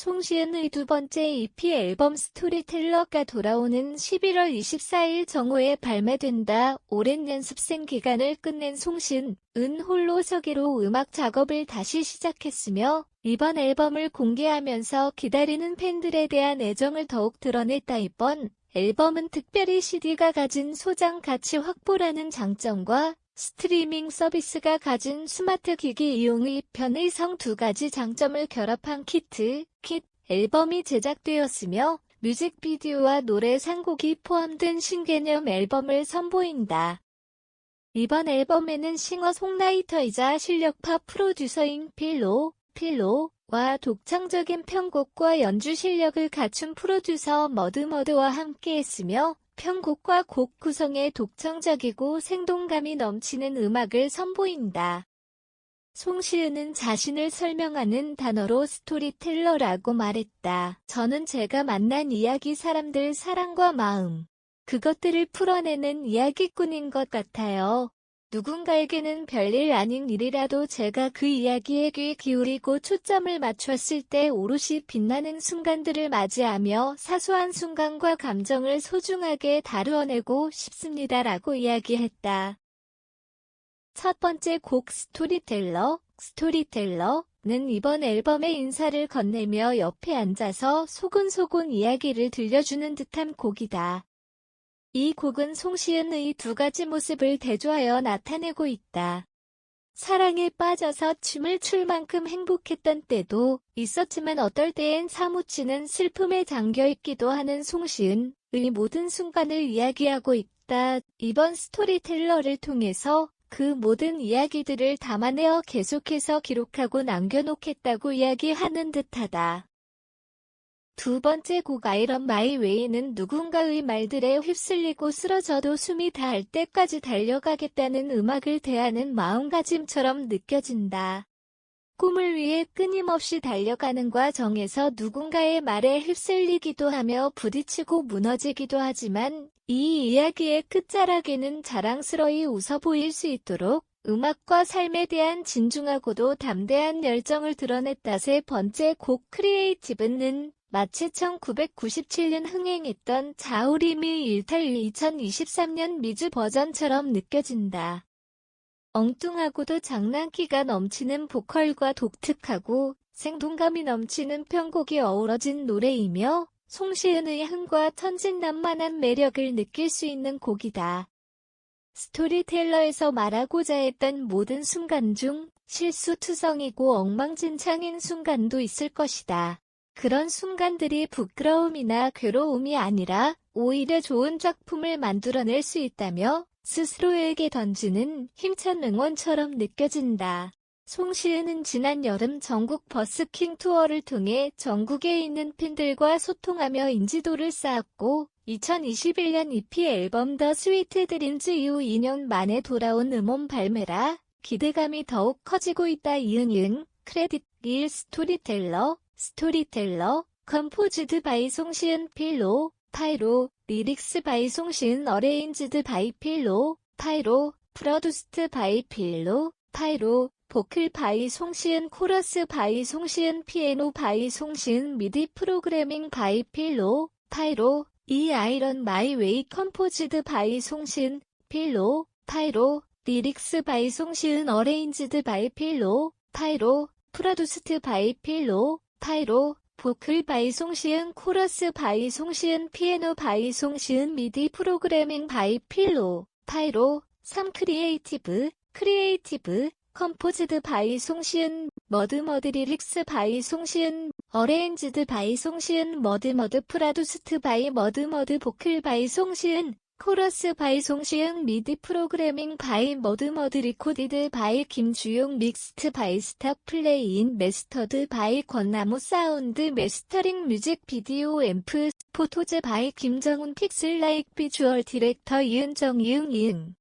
송시은의 두 번째 EP 앨범 스토리텔러가 돌아오는 11월 24일 정오에 발매된다. 오랜 연습생 기간을 끝낸 송시은, 은 홀로 서기로 음악 작업을 다시 시작했으며 이번 앨범을 공개하면서 기다리는 팬들에 대한 애정을 더욱 드러냈다. 이번 앨범은 특별히 CD가 가진 소장 가치 확보라는 장점과 스트리밍 서비스가 가진 스마트 기기 이용의 편의성 두 가지 장점을 결합한 키트, 킷 앨범이 제작되었으며 뮤직비디오와 노래 상곡이 포함된 신개념 앨범을 선보인다. 이번 앨범에는 싱어 송라이터이자 실력파 프로듀서인 필로, 필로와 독창적인 편곡과 연주 실력을 갖춘 프로듀서 머드머드와 함께했으며 편곡과 곡 구성에 독창적이고 생동감이 넘치는 음악을 선보인다. 송시은은 자신을 설명하는 단어로 스토리텔러라고 말했다. 저는 제가 만난 이야기 사람들 사랑과 마음, 그것들을 풀어내는 이야기꾼인 것 같아요. 누군가에게는 별일 아닌 일이라도 제가 그 이야기에 귀 기울이고 초점을 맞췄을 때 오롯이 빛나는 순간들을 맞이하며 사소한 순간과 감정을 소중하게 다루어내고 싶습니다라고 이야기했다. 첫 번째 곡 스토리텔러, 스토리텔러는 이번 앨범의 인사를 건네며 옆에 앉아서 소곤소곤 이야기를 들려주는 듯한 곡이다. 이 곡은 송시은의 두 가지 모습을 대조하여 나타내고 있다. 사랑에 빠져서 춤을 출 만큼 행복했던 때도 있었지만 어떨 때엔 사무치는 슬픔에 잠겨 있기도 하는 송시은의 모든 순간을 이야기하고 있다. 이번 스토리텔러를 통해서 그 모든 이야기들을 담아내어 계속해서 기록하고 남겨놓겠다고 이야기하는 듯하다. 두 번째 곡 아이런 마이 웨이는 누군가의 말들에 휩쓸리고 쓰러져도 숨이 닿을 때까지 달려가겠다는 음악을 대하는 마음가짐처럼 느껴진다. 꿈을 위해 끊임없이 달려가는 과정에서 누군가의 말에 휩쓸리기도 하며 부딪히고 무너지기도 하지만 이 이야기의 끝자락에는 자랑스러이 웃어 보일 수 있도록 음악과 삶에 대한 진중하고도 담대한 열정을 드러냈다. 세 번째 곡 크리에이티브는 마치 1997년 흥행했던 자우림의 일탈 2023년 미주 버전처럼 느껴진다. 엉뚱하고도 장난기가 넘치는 보컬과 독특하고 생동감이 넘치는 편곡이 어우러진 노래이며 송시은의 흥과 천진난만한 매력을 느낄 수 있는 곡이다. 스토리텔러에서 말하고자 했던 모든 순간 중 실수투성이고 엉망진창인 순간도 있을 것이다. 그런 순간들이 부끄러움이나 괴로움이 아니라 오히려 좋은 작품을 만들어낼 수 있다며 스스로에게 던지는 힘찬 응원처럼 느껴진다. 송시은은 지난 여름 전국 버스킹 투어를 통해 전국에 있는 팬들과 소통하며 인지도를 쌓았고 2021년 EP 앨범 더 스위트 드림즈 이후 2년 만에 돌아온 음원 발매라 기대감이 더욱 커지고 있다. 이응이응 크레딧 1 스토리텔러 스토리텔러 컴포즈드 바이 송시은 필로 파이로 리릭스 바이 송시은 어레인즈드 바이 필로 파이로 프로듀스트 바이 필로 파이로 보클 바이 송시은 코러스 바이 송시은 피에노 바이 송시은 미디 프로그래밍 바이 필로 파이로 이 아이런 마이 웨이 컴포즈드 바이 송시은 필로 파이로 리릭스 바이 송시은 어레인즈드 바이 필로 파이로 프로듀스트 바이 필로 파이로 보클 바이 송시은 코러스 바이 송시은 피에노 바이 송시은 미디 프로그래밍 바이 필로 파이로 3 크리에이티브 크리에이티브 컴포즈드 바이 송시은 머드머드 리릭스 바이 송시은 어레인즈드 바이 송시은 머드머드 프라두스트 바이 머드머드 보클 바이 송시은 코러스 바이 송시은 미디 프로그래밍 바이 머드머드 리코디드 바이 김주용 믹스트 바이 스탁 플레이인 메스터드 바이 권나무 사운드 메스터링 뮤직 비디오 앰프 포토제 바이 김정훈 픽슬 라이크 비주얼 디렉터 이은정 이응 이응